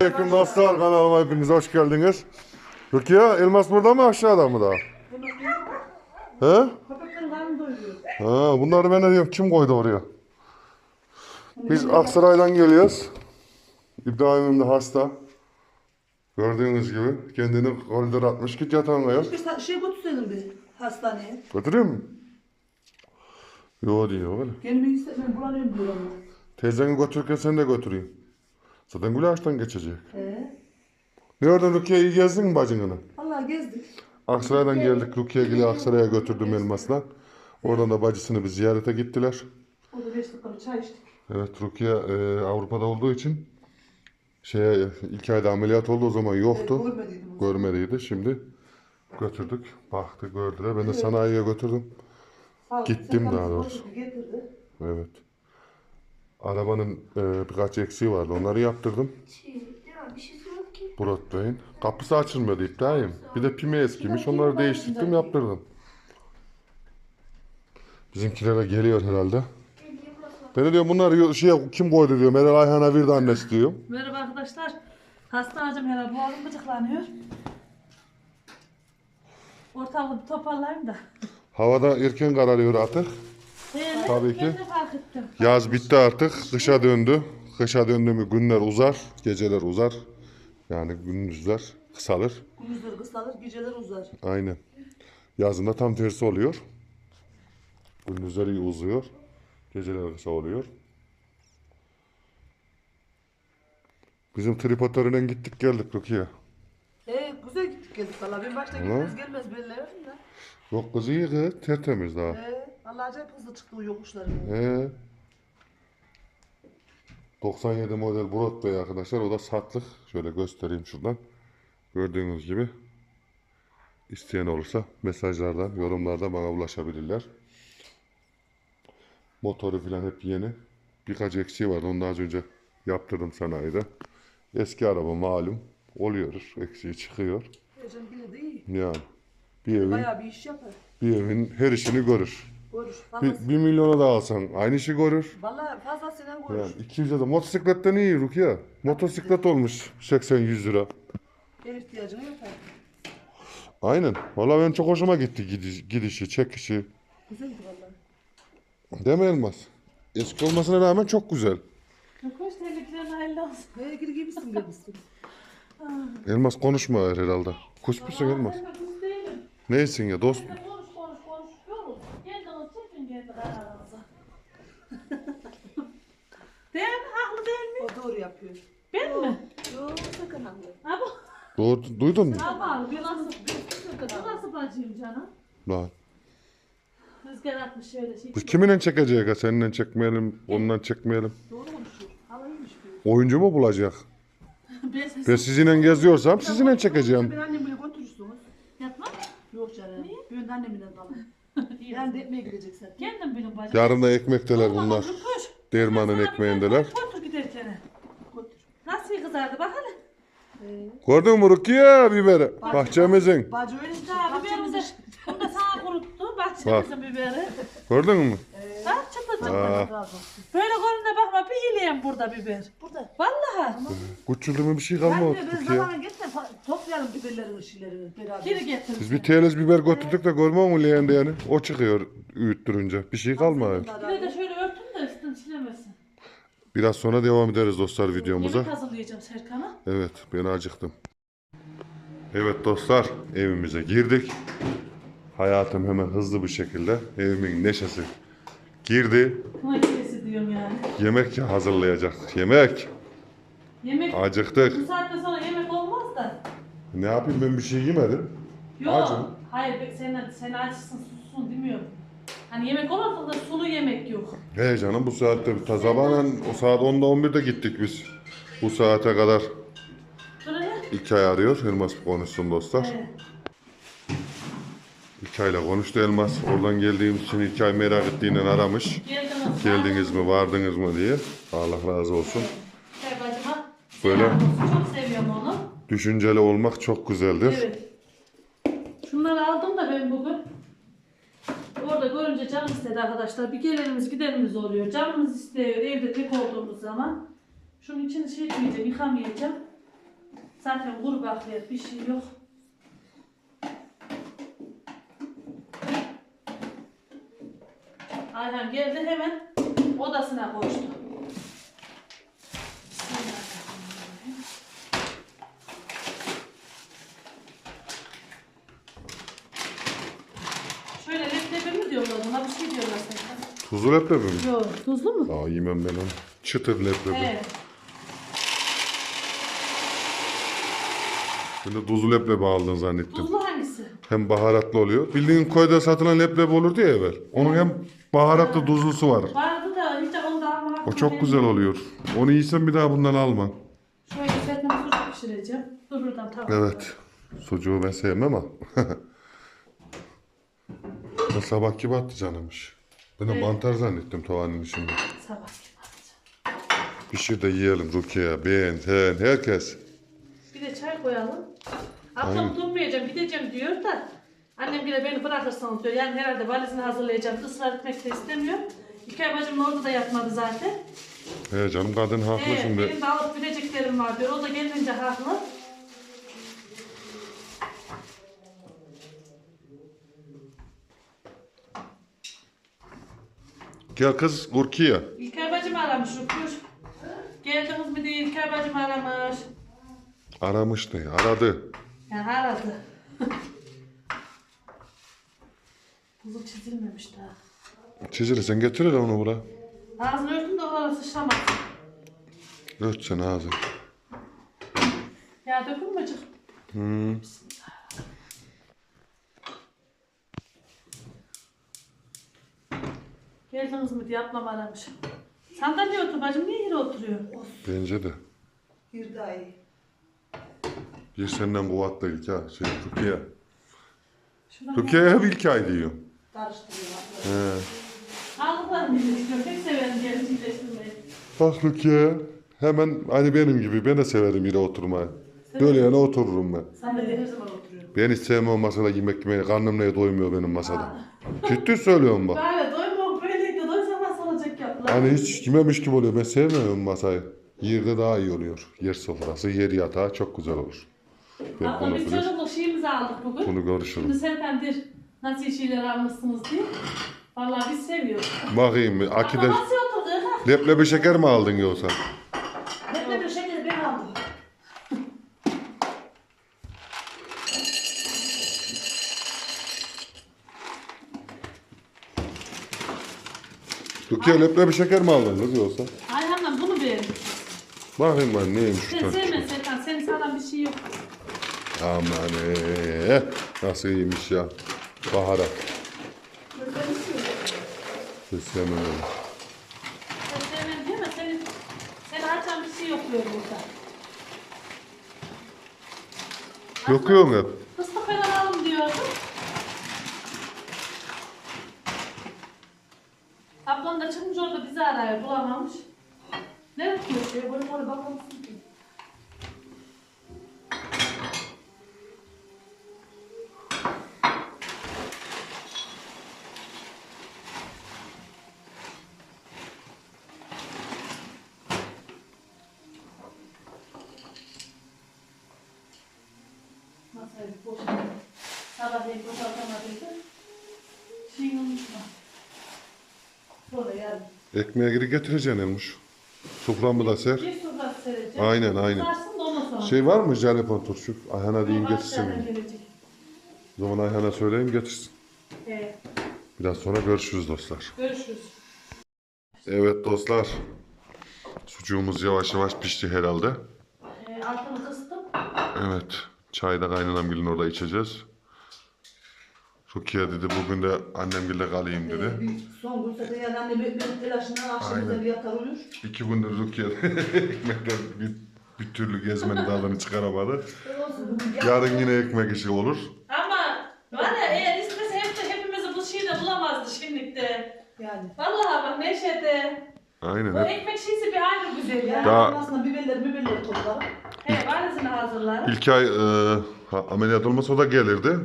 Aleyküm dostlar kanalıma hepiniz hoş geldiniz. Rukiye elmas burada mı aşağıda mı daha? He? Ha, bunları ben de diyorum kim koydu oraya? Biz Aksaray'dan geliyoruz. İbrahim'im de hasta. Gördüğünüz gibi kendini koridor atmış git yatağına yat. Bir şey götürseydin bir hastaneye. Götüreyim mi? Yo diyor öyle. Hissetmem bulanıyorum diyor ama. Teyzeni götürürken sen de götüreyim. Zaten Gülaş'tan geçecek. Ee, Ne oradan Rukiye iyi gezdin mi bacını? vallahi gezdik. Aksaray'dan geldik. Rukiye Aksaray'a götürdüm elmasla. Oradan da bacısını bir ziyarete gittiler. O da 5 dakika çay içtik. Evet Rukiye e, Avrupa'da olduğu için şeye ilk ayda ameliyat oldu o zaman yoktu. Ee, görmediydim. Görmediydi. Şimdi götürdük. Baktı gördüler. Ben de sanayiye götürdüm. Sağ ol, Gittim daha doğrusu. Getirdi. Evet. Arabanın e, birkaç eksiği vardı. Onları yaptırdım. Şey, ya bir şey ki. Broadway'in. Kapısı açılmıyordu iptayım. Bir de pimi eskimiş. Onları değiştirdim yaptırdım. Bizimkilere geliyor herhalde. Ben de diyorum bunlar şey kim koydu diyor. Meral Ayhan'a bir de annesi diyor. Merhaba arkadaşlar. Hastanacım herhalde boğazım gıcıklanıyor. Ortalığı bir toparlayayım da. Havada erken kararıyor artık. Tabii ki. Yaz bitti artık. Kışa döndü. Kışa döndü mü günler uzar. Geceler uzar. Yani gündüzler kısalır. Gündüzleri kısalır, geceler uzar. Aynen. Yazında tam tersi oluyor. Gündüzleri iyi uzuyor. Geceler kısa oluyor. Bizim tripodlarıyla gittik geldik Rukiye. Ee, güzel gittik geldik valla. Ben başta gitmez gelmez belli de. Yok kız iyi kız. Tertemiz daha. Ee, valla acayip hızlı çıktı o yokuşları. He. 97 model Broadway arkadaşlar. O da satlık. Şöyle göstereyim şuradan. Gördüğünüz gibi. İsteyen olursa mesajlardan, yorumlardan bana ulaşabilirler. Motoru falan hep yeni. Birkaç eksiği vardı. Onu az önce yaptırdım sanayide. Eski araba malum. Oluyor. Eksiği çıkıyor. Heyecan yine de iyi. Yani bir evin, Bayağı bir iş yapar. bir evin her işini görür. Görür. Bir, Fazlası. bir milyona da alsan aynı işi görür. Valla fazlasıyla görür. Yani 200 lira. Motosikletten iyi Rukiye. Motosiklet olmuş 80-100 lira. Her ihtiyacını yapar. Aynen. Valla ben çok hoşuma gitti gidiş, gidişi, çekişi. Güzeldi valla. Değil mi Elmas? Eski olmasına rağmen çok güzel. Hoş tebriklerin hayırlı olsun. He gir giymişsin gelmişsin. Elmas konuşma herhalde. Kuş musun Elmas? Ben kız değilim. Neysin ya dost? Mi? Haklı değil mi? O doğru yapıyor. Ben mi? Yok sakın haklı. Abi. Doğru, duydun mu? Ama bu nasıl, bu nasıl bacıyım canım? Lan. Rüzgar atmış şöyle şey. Biz kiminle çekecek ha? Seninle çekmeyelim, onunla çekmeyelim. Doğru konuşuyor. Havalıymış bu. Oyuncu mu bulacak? Ben ses Ben sizinle geziyorsam sizinle çekeceğim. Ben annemle götürürsünüz. yapma. Yok canım. Niye? Ben annemle kalın. İyi. Yani de ekmeğe gideceksin. Kendim bilin bacım. Yarın da ekmekteler bunlar. Dermanın ekmeğindeler. Götür giderken. Nasıl kızardı bak hele. Gördün mü Rukiye biberi? Bahçemizin. Bacı öyle. Daha biberimizi, bunu da sana kuruttu. Bahçemizin biberi. Gördün mü? Bak çıtır çıtır. Böyle görünce bakma bir iyileyim burada biber. Burada. Vallahi. Küçüldü mü bir şey kalmadı Ben de biz Rukiye. zamana fa- toplayalım biberlerin şeylerini beraber. Geri getir. Biz bir TLS biber götürdük de görmüyor musun leğende yani? O çıkıyor öğüttürünce. Bir şey kalmıyor. Bir de şöyle silemesin. Biraz sonra devam ederiz dostlar videomuza. Yemek hazırlayacağım Serkan'a. Evet ben acıktım. Evet dostlar evimize girdik. Hayatım hemen hızlı bir şekilde evimin neşesi girdi. Makinesi diyorum yani. Yemek hazırlayacak. Yemek. Yemek Acıktık. bu saatten sonra yemek olmaz da. Ne yapayım ben bir şey yemedim. Yok. Acım. Hayır sen, sen açsın sussun demiyorum. Hani yemek olmasa da sulu yemek yok. He canım bu saatte ta sabahın o saat 10'da 11'de gittik biz. Bu saate kadar Şöyle. iki ay arıyor. Elmas konuşsun dostlar. Evet. İlkay'la konuştu Elmas. Oradan geldiğimiz için İlkay merak ettiğinden aramış. Geldiniz. Geldiniz mi, vardınız mı diye. Allah razı olsun. Gel bacıma. Böyle. Selam olsun, Çok seviyorum onu. Düşünceli olmak çok güzeldir. Evet. Şunları aldım da ben bugün. Orada görünce canım istedi arkadaşlar. Bir gelenimiz gidenimiz oluyor. Canımız istiyor evde tek olduğumuz zaman. Şunun içini şey etmeyeceğim, yıkamayacağım. Zaten kuru bakliyat bir şey yok. Ayhan geldi hemen odasına koştu. Bismillahirrahmanirrahim. Şöyle leblebi mi diyorlar buna bir şey diyorlar sanki. Tuzlu leblebi mi? Yok tuzlu mu? Aa yemem ben onu. Çıtır leblebi. Evet. Ben de tuzlu leblebi aldın zannettim. Tuzlu hangisi? Hem baharatlı oluyor. Bildiğin koyda satılan leblebi olurdu ya evvel. Onun hem baharatlı tuzlusu var. Vardı da onu da alma. O çok güzel oluyor. Onu yiysen bir daha bundan alma. Şöyle zaten sucuk pişireceğim. Dur buradan tamam. Evet. Sucuğu ben sevmem ama. Sabah gibi attı canımış. Ben de mantar zannettim tavanın içinde. Sabah gibi. Pişir de yiyelim Rukiye, beğen, sen, herkes. Bir de çay koyalım. Aynen. Ablam durmayacağım gideceğim diyor da. Annem bile beni bırakırsanız diyor. Yani herhalde valizini hazırlayacağım. Israr etmek de istemiyor. İlkay bacım orada da yatmadı zaten. He canım kadın haklı Evet, şimdi. benim de alıp gideceklerim var diyor. O da gelince haklı. Gel kız Rukiye. İlkay bacım aramış Rukuş. Geldiniz mi diye İlkay bacım aramış. Aramış ne? Aradı. Yani aradı. Buzu çizilmemiş daha. Çizilirsen getir hele onu bura. Ağzını örtün de oralara sıçramaz. Ört sen ağzını. Ya dökülmeyecek. Hmm. Geldiniz mi diye ablam aramış. Sandalye otur bacım niye yere oturuyor? Bence de. Bir daha iyi. Bir senden kuvvetli ilk ha. Şey, Rukiye. Rukiye hep ilk ay diyor. Karıştırıyorlar. He. Sağlıklar birleştiriyor. Pek severim birleştirmeyi. Bak Rukiye. Hemen hani benim gibi. Ben de severim yere oturmayı. Böyle yana otururum ben. Sandalye her zaman oturuyor. Ben hiç sevmem masada yemek yemeyi. Karnım neye doymuyor benim masada. Ciddi söylüyorum bak. Hani hiç yememiş gibi oluyor. Ben sevmiyorum masayı. Yerde daha iyi oluyor. Yer sofrası, yer yatağı çok güzel olur. Ben bunu biz bilir, çocukluk şeyimizi aldık bugün. bunu görüşürüm. Şimdi Serkan dir nasıl şeyler almışsınız diye. Vallahi biz seviyoruz. Bakayım bir. Akide Abla nasıl oturduk? leblebi şeker mi aldın yoksa? Hep de bir şeker ben aldım. Türkiye leblebi şeker mi aldın kız yoksa? Ayhan'la bunu beğendim. Bakayım ben neymiş şu Sen çocuk. sevme Serkan. Senin sağlam bir şey yok. Aman ee, nasıl iyiymiş ya. Baharat. Hiç sevmem öyle. Sen sevmem değil mi? Senin, seni açan bir şey yok böyle burada. Yokuyorsun hep. Ablam da çıkmış orada bizi arıyor. Bulamamış. Ne yapıyor? Şöyle böyle böyle bakalım. Masayı boşaltma. Sabahleyin boşaltamadıydı. Şeyi unutma. Sonra yarın. Ekmeğe geri getireceksin Elmuş. Soframı da ser. Bir sofra sereceğim. Aynen, aynen. Sarsın da ondan sonra. Şey var mı Jalapon turşu? Ayhan'a diyeyim Sonra getirsin. gelecek. O zaman Ayhan'a söyleyeyim getirsin. Evet. Biraz sonra görüşürüz dostlar. Görüşürüz. Evet dostlar. Sucuğumuz yavaş yavaş pişti herhalde. Ee, altını kıstım. Evet. Çayı da kaynanam gelin orada içeceğiz. Rukiye dedi bugün de annem gille kalayım dedi. Ee, bir son gün zaten yani anne benim telaşından akşamıza Aynen. bir yatar uyur. İki gündür Rukiye ekmekten bir, bir türlü gezmenin dalını çıkaramadı. Olsun bugün Yarın yine ekmek işi olur. Ama var ya eğer istese hep de hepimizi bu şeyde bulamazdı şimdilikte. Yani. Vallahi bak Neşe'de. Aynen Bu hep. ekmek şişesi bir ayrı güzel ya. Daha- aslında biberler biberler toplarım. He valizini hazırlarım. İlk ay e, ha- ameliyat olmasa o da gelirdi.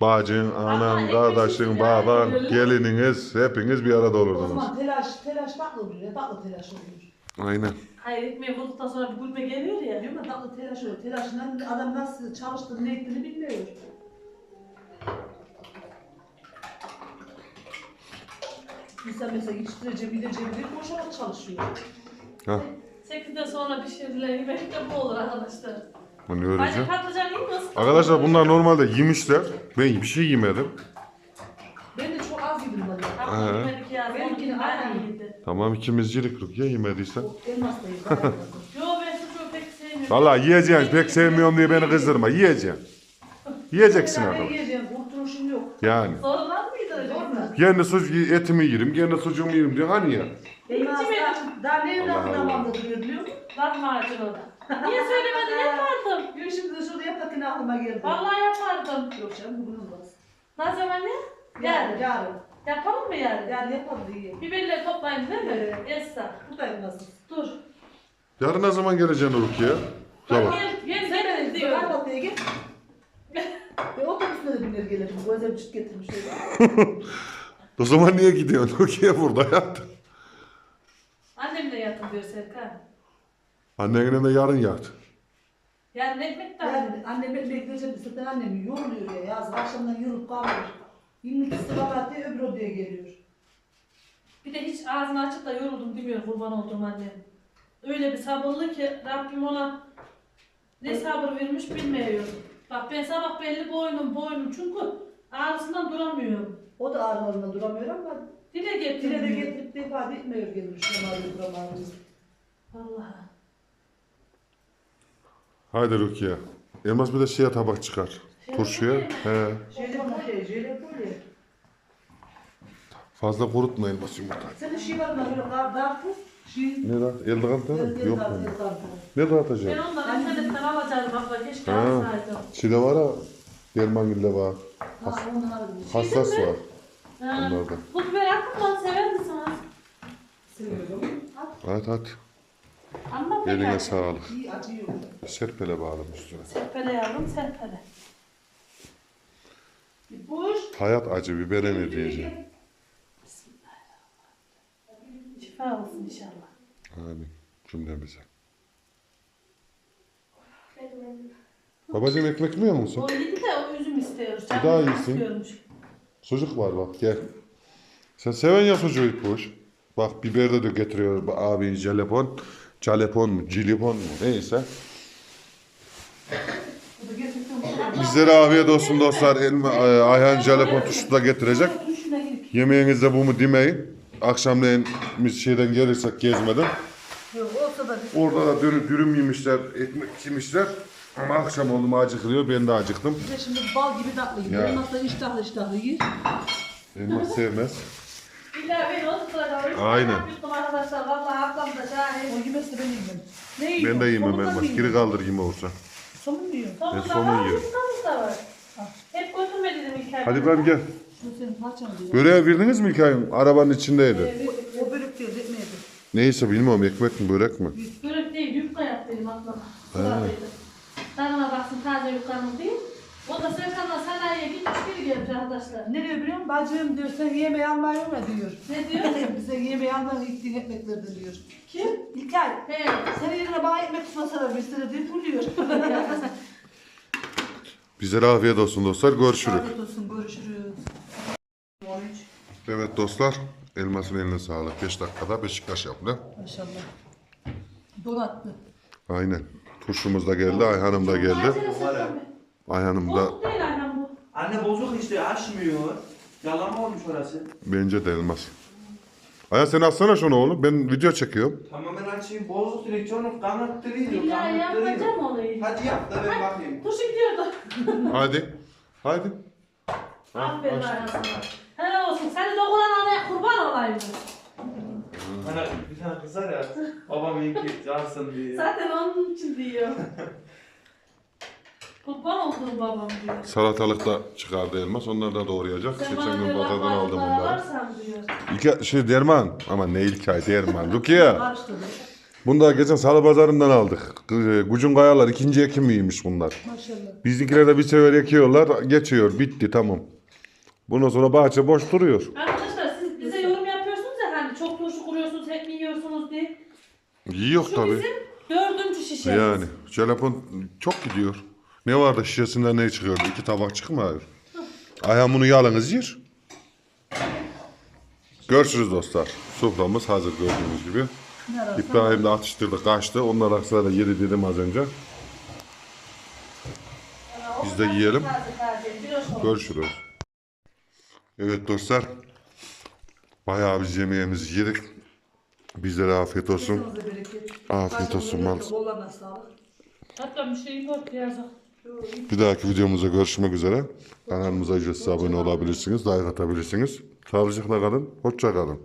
Bacın, anan, kardeşin, baban, gelininiz hepiniz bir arada O olurdunuz. zaman telaş, telaş tatlı oluyor. Tatlı telaş oluyor. Aynen. Hayır ekmeği bulduktan sonra bir gülme geliyor ya. Diyorum ya tatlı telaş oluyor. Telaşından adam nasıl çalıştığını ne ettiğini bilmiyor. İnsan mesela yetiştireceğim, bileceğim diye boşarak çalışıyor. Ha, 8'den sonra pişirilen yemek de bu olur arkadaşlar. Bunu Hadi öğreneceğim. patlıcan iyi mi? Arkadaşlar bunlar normalde yemişler. Ben bir şey yemedim. Ben de çok az yedim valla. Tamam Ee? yemedik ya. Benimkini aynen. yedi. Tamam ikimiz yedik Rukiye yemediysen. Elmas da yedim. Yo ben sucuğu pek sevmiyorum. Vallahi yiyeceksin pek sevmiyorum diye beni kızdırma. Yiyeceksin. Yiyeceksin yiyeceğim, kurtuluşum yok. Yani. Sorunlar mıydı acaba? mu? Kendi sucuk etimi yerim, kendi sucuğumu yerim diyor. Hani ya? Elmas da daha ne Allah. damamda duruyor biliyor musun? Lahmacun o da. Niye söylemedin yapardım. Gün şimdi de şurada yaparken aklıma geldi. Vallahi yapardım. Yok canım bugün olmaz. Ne zaman ya? Yarın, Yarın. yarın. Yapalım mı yarın? Yarın yapalım iyi. Biberleri toplayın değil mi? Evet. Esra. Buradayım nasıl? Dur. Yarın ne zaman geleceksin Rukiye? Sabah. Bak gel, gel Sen sen beni diyor. kahvaltıya git. Ve otobüsle de biner gelirim. Bu özel çift getirmişler. O zaman niye gidiyorsun? Rukiye burada yat. Annemle yatın diyor Serkan. Annenle de yarın yat. Yani ekmek de Yani annem ben bekleyeceğim. Zaten annem yoruluyor ya. Yazık akşamdan yorulup kalmıyor. Yirmi ikisi babası öbür odaya geliyor. Bir de hiç ağzını açıp da yoruldum demiyor kurban olduğum annem. Öyle bir sabırlı ki Rabbim ona ne sabır vermiş bilmiyorum. Bak ben sabah belli boynum boynum çünkü ağrısından duramıyorum. O da ağrılarında duramıyor ama Dile dile de getirmiyor. getirip de ifade etmiyor gelmiş. Duramıyor, duramıyor. Vallahi. Haydi Rukiye. Elmas bir de şeye tabak çıkar. Turşuya. He. Şöyle böyle, şöyle böyle. Fazla kurutma elmas yumurta. Senin şey var mı? Böyle kar, dartı. Şey. Ne dağıt? Elde kaldı Yok mu? Ne Ben dağıtacaksın? ondan internetten alacaktım abla keşke Ha. alsaydım. Çile var ha. Dermangil'de var. Ha, aldım. Hassas var. Ha. Onlarda. Bu biber attım sever misiniz? Seviyorum. At at. Ama Eline ben sağlık. İyi acıyor. Serpele bağlamış üstüne. Serpele yavrum serpele. Bir Boş. Hayat acı bibere mi diyeceğim? Şifa olsun inşallah. Amin. Cümlemize. Babacığım ekmek mi yiyor musun? O yedi de o üzüm istiyoruz. Bir canım daha yesin. istiyormuş. Sucuk var bak gel. Sen seven ya sucuğu. Bak biber de de getiriyor bu abi Jalepon mu, cilipon mu neyse. Bizlere afiyet olsun dostlar. Elma, e, Ayhan jalepon tuşu da getirecek. Yemeğinizde bu mu demeyin. Akşamleyin biz şeyden gelirsek gezmeden. Orada da dürüm, dürüm yemişler, ekmek yemişler. Ama akşam oldu mu acıkılıyor. Ben de acıktım. Bir de şimdi bal gibi tatlı gibi. Ya. Da iştahlı iştahlı yer. Elmas sevmez. İlla. Aynen. Yuttum arkadaşlar. Vallahi ablam da şahit. O yemezse ben yemem. Ne Ben yiyor? de yemem Somun elmas. mı Geri yiyor? kaldır yeme olsa. Somun mu yiyor? Somun var, da var. Hep götürme dedim ilk ay. Hadi İbrahim gel. Şunu senin diyor. Verdiniz mi İlkay'ın? Arabanın içindeydi. O bölük değil, etmeyedi. Neyse bilmiyorum ekmek mi börek mi? Börek değil, yufka yap dedim ablama. Sıradaydı. Tadına baksın taze yufkamız değil. O da Serkan'la sanayiye gitmiş geri gelmiş arkadaşlar. Nereye biliyor musun? Bacım diyor sen yemeği almayı mı diyor. Ne diyor? Bize yemeği almayı gittiğin ekmeklerden diyor. Kim? İlkay. He. Senin yerine bana ekmek tutmasana bir sene diye buluyor. Bize afiyet olsun dostlar. Görüşürüz. Afiyet olsun görüşürüz. 13. Evet dostlar. Elmasın eline sağlık. 5 dakikada Beşiktaş yaptı. Maşallah. Donattı. Aynen. Turşumuz da geldi. Ayhan'ım da geldi. Ayhan'ım da Bozuk değil annem bu. Anne bozuk işte açmıyor. Yalan mı olmuş orası? bence de elmas. Ayhan sen atsana şunu oğlum. Ben video çekiyorum. Tamam ben açayım. Bozuk direksiyonu kanıttırıyor. İlla yapacağım Kanıttırıyor. olayı. Hadi yap da ben bakayım. Turşu gidiyordu. Hadi. Hadi. Aferin Ayhan sana. Helal olsun. Seni dokunan anaya kurban olayım. Bana bir tane kızar ya. Babam iyi ki cansın diye. Zaten onun için diyor. kurban olduğum babam diyor. Salatalık da çıkardı elmas. Onları da doğrayacak. Sen Geçen gün diyor pazardan aldım para bunları. varsan diyor. Şey derman. Ama ne ilk ay derman. Rukiye. Karıştırdı. Bunu da geçen salı pazarından aldık. Gı- Gucun kayalar ikinci ekimiymiş bunlar. Maşallah. Bizimkiler de bir sefer ekiyorlar. Geçiyor. Bitti tamam. Bundan sonra bahçe boş duruyor. Arkadaşlar siz bize yorum yapıyorsunuz ya hani çok turşu kuruyorsunuz hep mi yiyorsunuz diye. Yiyor Şu tabii. bizim dördüncü şişemiz. Yani jelapon çok gidiyor. Ne vardı şişesinden ne çıkıyordu? İki tabak çıkmıyor. Ayhan bunu yalınız yer. Görüşürüz dostlar. Soframız hazır gördüğünüz gibi. İbrahim de atıştırdı kaçtı. Onlar aksarayda yedi dedim az önce. Biz de yiyelim. Görüşürüz. Evet dostlar. Bayağı biz yemeğimizi yedik. Bizlere afiyet olsun. Afiyet olsun. mal. Hatta bir şey yok yazık. Bir dahaki videomuzda görüşmek üzere. Kanalımıza ücretsiz abone olabilirsiniz. Like atabilirsiniz. Sağlıcakla kalın. Hoşça kalın.